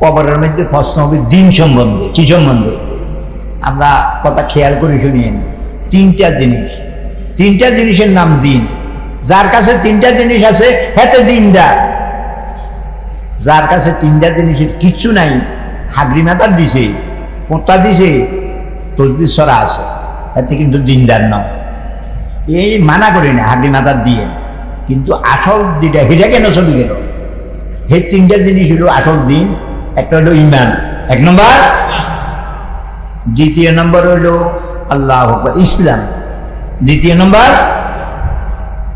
কবরের মধ্যে প্রশ্ন হবে দিন সম্বন্ধে, কি সম্বন্ধে? আমরা কথা খেয়াল করে শুনিয়েন তিনটা জিনিস। তিনটা জিনিসের নাম দিন। যার কাছে তিনটা জিনিস আছে, হেতে দিনদার। যার কাছে তিনটা জিনিসের কিচ্ছু নাই, হাগরি মাতার দিছে, পোঁতা দিছে, তসবির সরা আছে এতে কিন্তু দিনদার নয় এই মানা করি না, হাগরি মাতার দিয়ে। কিন্তু আসল দিটা হেটা কেন চলে গেল? হে তিনটা জিনিস হলো আসল দিন একটা হলো ইমান এক নম্বর? দ্বিতীয় নম্বর হলো আল্লাহ ইসলাম। দ্বিতীয় নম্বর?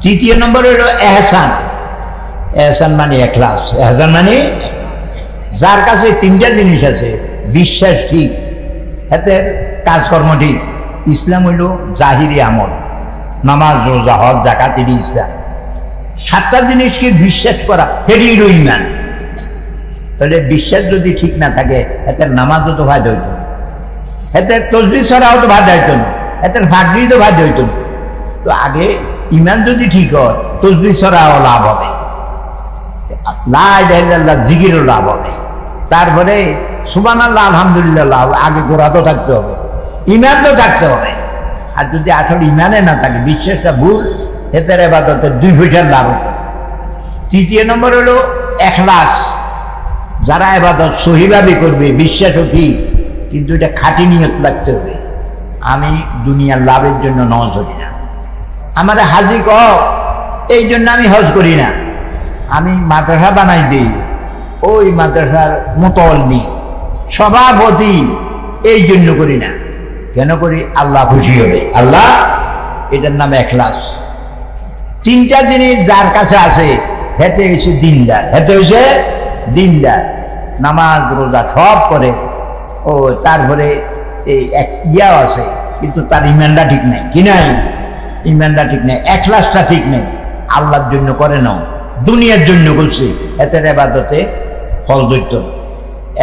তৃতীয় নম্বর হলো এহসান। এহসান মানে এখলাস। এহসান মানে যার কাছে তিনটা জিনিস আছে, বিশ্বাস ঠিক হাতে কাজকর্ম ঠিক। ইসলাম হইল জাহিরি আমল, নামাজ, রোজা, হজ জাকাতির ইসলাম। সাতটা জিনিসকে বিশ্বাস করা হইল ইমান তাহলে বিশ্বাস যদি ঠিক না থাকে এতে নামাজও তো ভাই হইত এতে তসবি ছড়াও তো ভাত হইত না। এতে ভাগরি তো ভাত হইত না। তো আগে ইমান যদি ঠিক হয়, তসবি ছড়াও লাভ হবে। লাইল্লাহ জিগিরও লাভ হবে। তারপরে সুবান আল্লাহ আলহামদুলিল্লাহ লাভ। আগে গোড়া তো থাকতে হবে। ইমান তো থাকতে হবে। আর যদি আসলে ইমানে না থাকে, বিশ্বাসটা ভুল এতে এবাদতের দুই পয়সার লাভ হতো তৃতীয় নম্বর হলো এখলাস। যারা এবাদত সহিভাবে করবে বিশ্বাসও ঠিক, কিন্তু এটা খাঁটি নিয়ত লাগতে হবে। আমি দুনিয়ার লাভের জন্য নজ করি না। আমার হাজি কহ এই জন্য আমি হজ করি না। আমি মাদ্রাসা বানাই দিই, ওই মাদ্রাসার মোতলনি সভাপতি এই জন্য করি না। কেন করি? আল্লাহ খুশি হবে। আল্লাহ, এটার নাম এখলাস। তিনটা জিনিস যার কাছে আছে, হেতে হয়েছে দিনদার। হেতে হয়েছে দিনদার, নামাজ, রোজা সব করে। ও তারপরে এই এক ইয়াও আছে, কিন্তু তার ইমানটা ঠিক নাই। কি নাই? ইমানটা ঠিক নেই, এখলাসটা ঠিক নেই। আল্লাহর জন্য করে নাও, দুনিয়ার জন্য করছে। এতে এবাদতে ফল দৈত্য।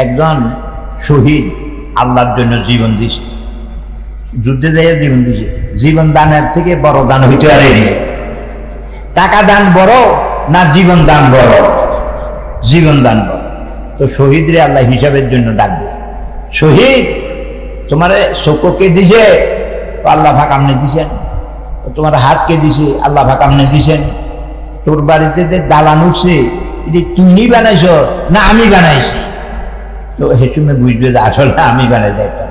একজন শহীদ আল্লাহর জন্য জীবন দিছে। যুদ্ধে যাইয়া জীবন দিছে। জীবন দানের থেকে বড় দান হইতে পারে টাকা দান বড় না জীবন দান বড়? জীবন দান বড় তো শহীদরে আল্লাহ হিসাবের জন্য ডাকবে শহীদ, তোমার চোখকে দিছে আল্লাহ ভাগ আমনে দিছেন। তোমার হাতকে দিছে, আল্লাহ ভাগ আমনে দিছেন। তোর বাড়িতে যে দালান উঠছে, এটি তুমি বানাইছ না আমি বানাইছি? তো হেসুমে বুঝবে যে আসলে আমি বানাই যাইতাম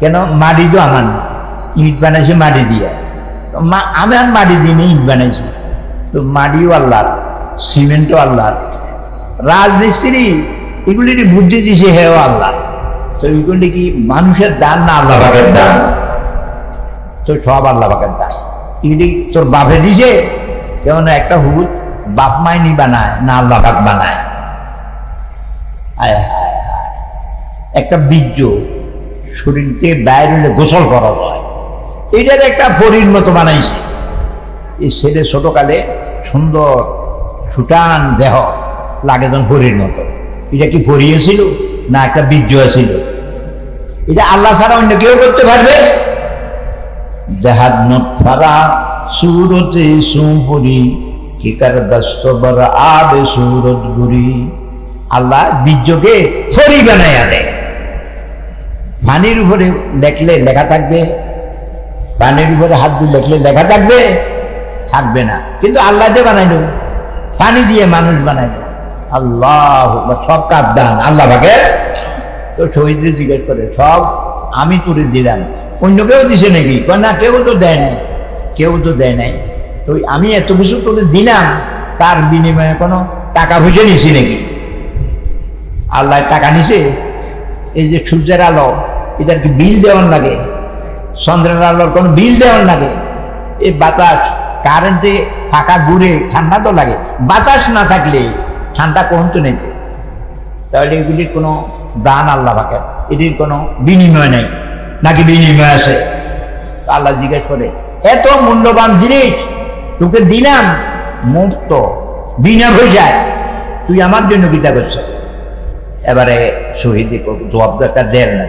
কেন? মাটি তো আমার না। ইট বানাইছে, মাটি দিয়া। তো মা- আমি আর মাটি দিয়ে ইট বানাইছি। তো মাটিও আল্লাহর, সিমেন্টও আল্লাহর। রাজমিস্ত্রি এগুলির বুদ্ধি দিছে হেও আল্লাহ। তো এগুলি কি মানুষের দান না আল্লাহ পাকের দান? তো সব আল্লাহ পাকের দান। এগুলি তোর বাপে দিছে? যেমন একটা হুদ বাপ মাইনি বানায়, না আল্লাহ পাক বানায়। আয় হায় হায়। একটা বীর্য শরীর থেকে বাইরে হলে গোসল করা যায় এটার একটা ফরির মতো বানাইছে। এই ছেলে ছোটকালে সুন্দর সুটান দেহ লাগে যেন ফরির মতো। এটা কি ফরিয়েছিল না একটা বীর্য ছিল? এটা আল্লাহ ছাড়া অন্য কেউ করতে পারবে? দেহাত নফারা সুরতে সুপুরি কি কার দশবার আবে সুরত গুরি। আল্লাহ বীর্যকে ফরি বানাইয়া দেয়। পানির উপরে লেখলে লেখা থাকবে, পানির উপরে হাত দিয়ে লেখলে লেখা থাকবে থাকবে না। কিন্তু আল্লাহ যে বানাইল, পানি দিয়ে মানুষ বানাইল। আল্লাহ সব কাজ দান? আল্লাহ ভাগের তো শহীদরে জিজ্ঞেস করে, সব আমি তুলে দিলাম। অন্য কেউ দিছে নাকি? না, কেউ তো দেয় নাই। কেউ তো দেয় নাই। তো আমি এত কিছু তোকে দিলাম, তার বিনিময়ে কোনো টাকা পয়সা নিছি নাকি? আল্লাহ টাকা নিছে। এই যে সূর্যের আলো, এটার কি বিল দেওয়ার লাগে? চন্দ্রের আলোর কোনো বিল দেওয়ার লাগে? এই বাতাস কারেন্টে ফাঁকা ঘুরে ঠান্ডা তো লাগে। বাতাস না থাকলে ঠান্ডা কমতো নিতে তাহলে এগুলির কোনো দান আল্লাহ পাকের এটির কোনো বিনিময় নেই। নাকি বিনিময় আছে? আল্লাহ জিজ্ঞেস করে, এত মূল্যবান জিনিস, তোকে দিলাম, মুক্ত, বিনা যায় তুই আমার জন্য গীতা করছ এবারে শহীদ জবাব তো একটা দেন না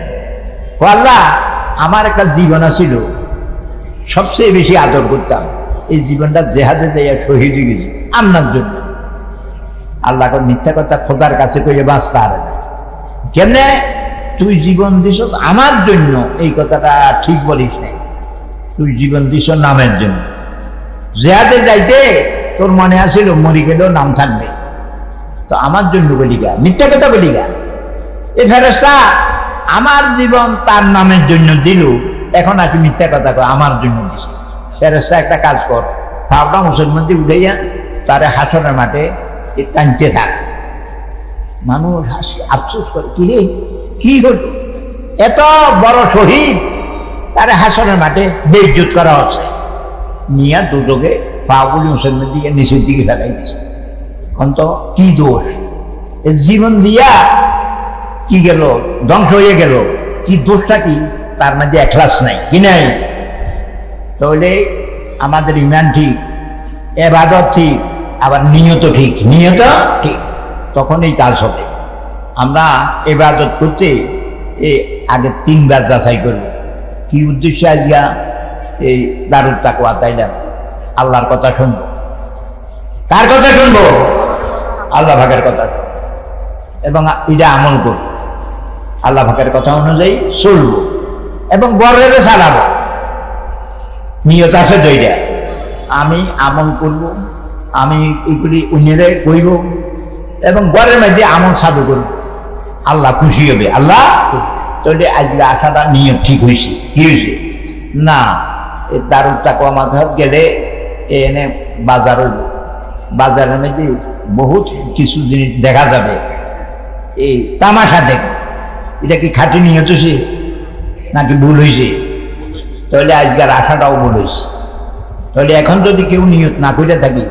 আল্লাহ, আমার একটা জীবন ছিল সবচেয়ে বেশি আদর করতাম। এই জীবনটা জেহাদে যাইয়া শহীদ হয়ে গেছি। আপনার জন্য। আল্লাহ মিথ্যা কথা খোদার কাছে কইয়ে বাঁচতে পারে না। কেমনে? তুই জীবন দিস আমার জন্য। এই কথাটা ঠিক বলিস নাই। তুই জীবন দিস নামের জন্য। জেহাদে যাইতে তোর মনে আসিল মরি গেলেও নাম থাকবে। তো আমার জন্য বলি গা, মিথ্যা কথা বলি গা। এ ফেরস্তা আমার জীবন তার নামের জন্য দিল। এখন আর মিথ্যা কথা কয়, আমার জন্য দিছে। ফেরস্তা একটা কাজ কর। পাবনা মুসলমান দিয়ে উঠাইয়া তারে হাসনের মাঠে এ টানতে থাক। মানুষ হাসি আফসোস করে, কি রে, কি হল? এত বড় শহীদ, তার হাসনের মাঠে বেজ্জুত করা হচ্ছে। নিয়ে দুটোকে পাগুলি মুসলমান দিকে, নিচের দিকে ফেলাই দিছে। এখন তো কি দোষ? এ জীবন দিয়া কি গেল? ধ্বংস হয়ে গেল। কি দোষটা কি? তার মধ্যে এখলাস নাই, কি নাই? তাহলে আমাদের ইমান ঠিক, এবাদত ঠিক আবার নিয়ত ঠিক নিয়ত ঠিক। তখন এই কাজ হবে। আমরা এবাদত করতে এ আগে তিনবার যাচাই করব। কি উদ্দেশ্যে আজকে এই দারুর দারুদ তাকুয়া না? আল্লাহর কথা শুনব। কার কথা শুনব? আল্লাহ ভাগের কথা। এবং এটা আমল করব। আল্লাহ ভাগের কথা অনুযায়ী চলবো। এবং গর্বের চালাবো। নিয়ত আছে তৈরি আমি আমল করব। আমি এগুলি উন্নয়নে কইব এবং ঘরের মধ্যে আমল সাধু করব। আল্লাহ খুশি হবে। আল্লাহ তাহলে আজকে আশাটা নিয়ত ঠিক হয়েছে কি হয়েছে না দারুদ তাকুয়া মাঝাত গেলে এনে বাজার বাজারের মধ্যে বহুত কিছু জিনিস দেখা যাবে। এই তামাশা দেখ, এটা কি খাটি নিয়ত হয়েছে নাকি ভুল হয়েছে তাহলে আজকের আশাটাও ভুল হয়েছে তাহলে এখন যদি কেউ নিয়ত না করে থাকি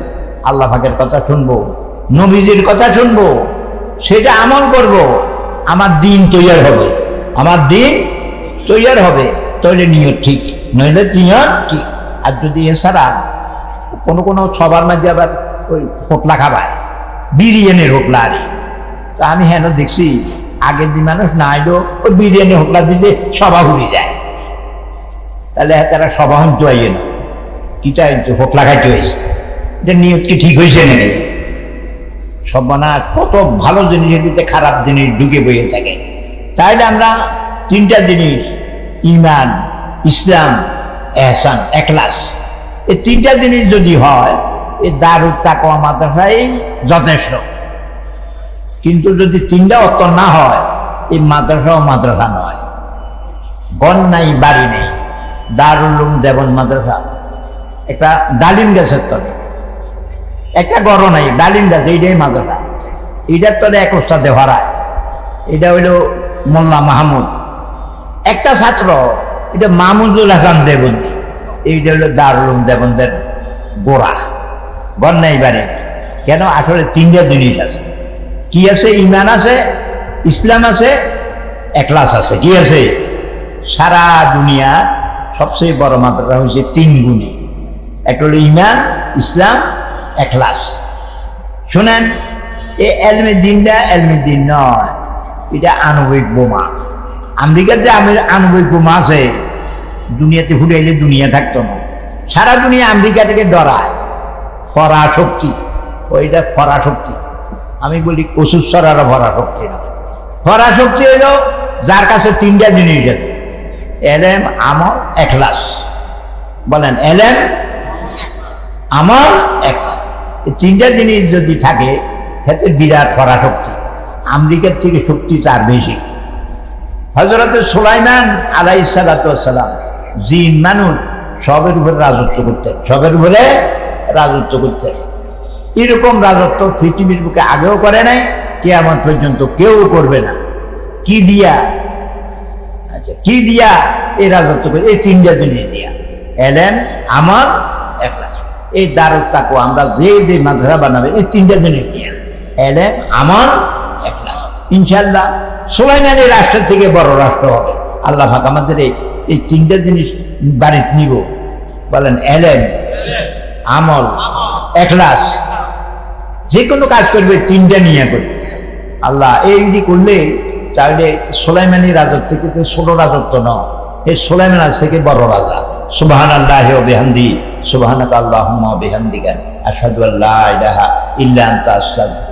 আল্লাহ পাকের কথা শুনব, নবীজির কথা শুনব, সেটা আমল করব, আমার দিন তৈয়ার হবে। আমার দিন তৈয়ার হবে, তাহলে নিয়ত ঠিক, নইলে নিয়ত ঠিক। আর যদি এছাড়া কোনো কোনো সবার মাঝে আবার ওই হোটলা খাবায় বিরিয়ানির হোটলা আর, তা আমি হেন দেখছি, আগের দিন মানুষ না এলেও ওই বিরিয়ানি হোটলা দিতে সভা ঘুরে যায়। তাহলে তারা সভা হন চুয়াইয়ে না। কি চাই হোটলা খাইতে হয়েছে? এটা নিয়ত কি ঠিক হয়েছে নাকি? সর্বনাশ, কত ভালো জিনিসের ভিতরে খারাপ জিনিস ঢুকে বইয়ে থাকে। তাইলে আমরা তিনটা জিনিস, ইমান, ইসলাম, এহসান একলাস এই তিনটা জিনিস যদি হয় এই দারুদ তাকওয়া মাদ্রাসাই যথেষ্ট। কিন্তু যদি তিনটা অত না হয় এই মাদ্রাসাও মাদ্রাসা নয়। গণ নাই, বাড়ি নেই। দারুল দেবন মাদ্রাসা, একটা ডালিম গাছের তলে। একটা গড় নাই, ডালিম গাছ, এইটাই মাদ্রাসা এইটার তলে এক ওস্তাদে ভরায় এটা হইল মোল্লা মাহমুদ। একটা ছাত্র, এটা মাহমুদুল হাসান দেবন্দী। এইটা হলো দারুল দেবন্দের গোড়া। গন্যাই বাড়ি। কেন? আসলে তিনটা জিনিস আছে। কি আছে? ইমান আছে, ইসলাম আছে একলাস আছে। কি আছে? সারা দুনিয়া সবচেয়ে বড় মাত্রাটা হয়েছে তিন গুণী। একটা হলো ইমান, ইসলাম একলাস শোনেন, এ এলমে জিনটা এলমে জিন নয়, এটা আণবিক বোমা। আমেরিকার যে আণবিক বোমা আছে, দুনিয়াতে ফুটাইলে দুনিয়া থাকতো না। সারা দুনিয়া আমেরিকা থেকে ডরায়। ফরা শক্তি, ওইটা ফরা শক্তি। আমি বলি কচুর সরারও ভরা শক্তি না। ফরা শক্তি হলো যার কাছে তিনটা জিনিস আছে এলেম আমল একলাস বলেন এলেম আমল একলাস তিনটা জিনিস যদি থাকে সেতে বিরাট ফরা শক্তি। আমেরিকার থেকে শক্তি তার বেশি। হজরত সুলাইমান আলাই সালাম জিন, মানুষ, সবের উপরে রাজত্ব করতেন। সবের উপরে রাজত্ব করতেন। এরকম রাজত্ব পৃথিবীর বুকে আগেও করে নাই কে আমার পর্যন্ত কেউ করবে না। কি দিয়া? আচ্ছা কি দিয়া এই রাজত্ব করে? এই তিনটা জিনিস দিয়া। এলেন আমার একলাস এই দারুদ তাকো আমরা যে যে মাদ্রাসা বানাবে, এই তিনটা জিনিস। এলেন আমার একলাস ইনশাল্লাহ সোলাইমানি রাষ্ট্র থেকে বড় রাষ্ট্র হবে। আল্লাহ পাক আমাদের এই এই তিনটা জিনিস বাড়িতে নিব। বলেন এলেন আমল একলাস যে কোনো কাজ করবে তিনটা নিয়ে করবে। আল্লাহ এইটি করলে তাহলে সোলাইমানি রাজত্ব থেকে তো ষোলো রাজত্ব নয় এই সোলাইমান রাজ থেকে বড় রাজা। সুবাহান আল্লাহ বেহান্দি সুবাহান আল্লাহ বেহান্দিকা আসাদু আল্লাহ ইলাহা ইল্লা আনতা আস্তাগফিরুকা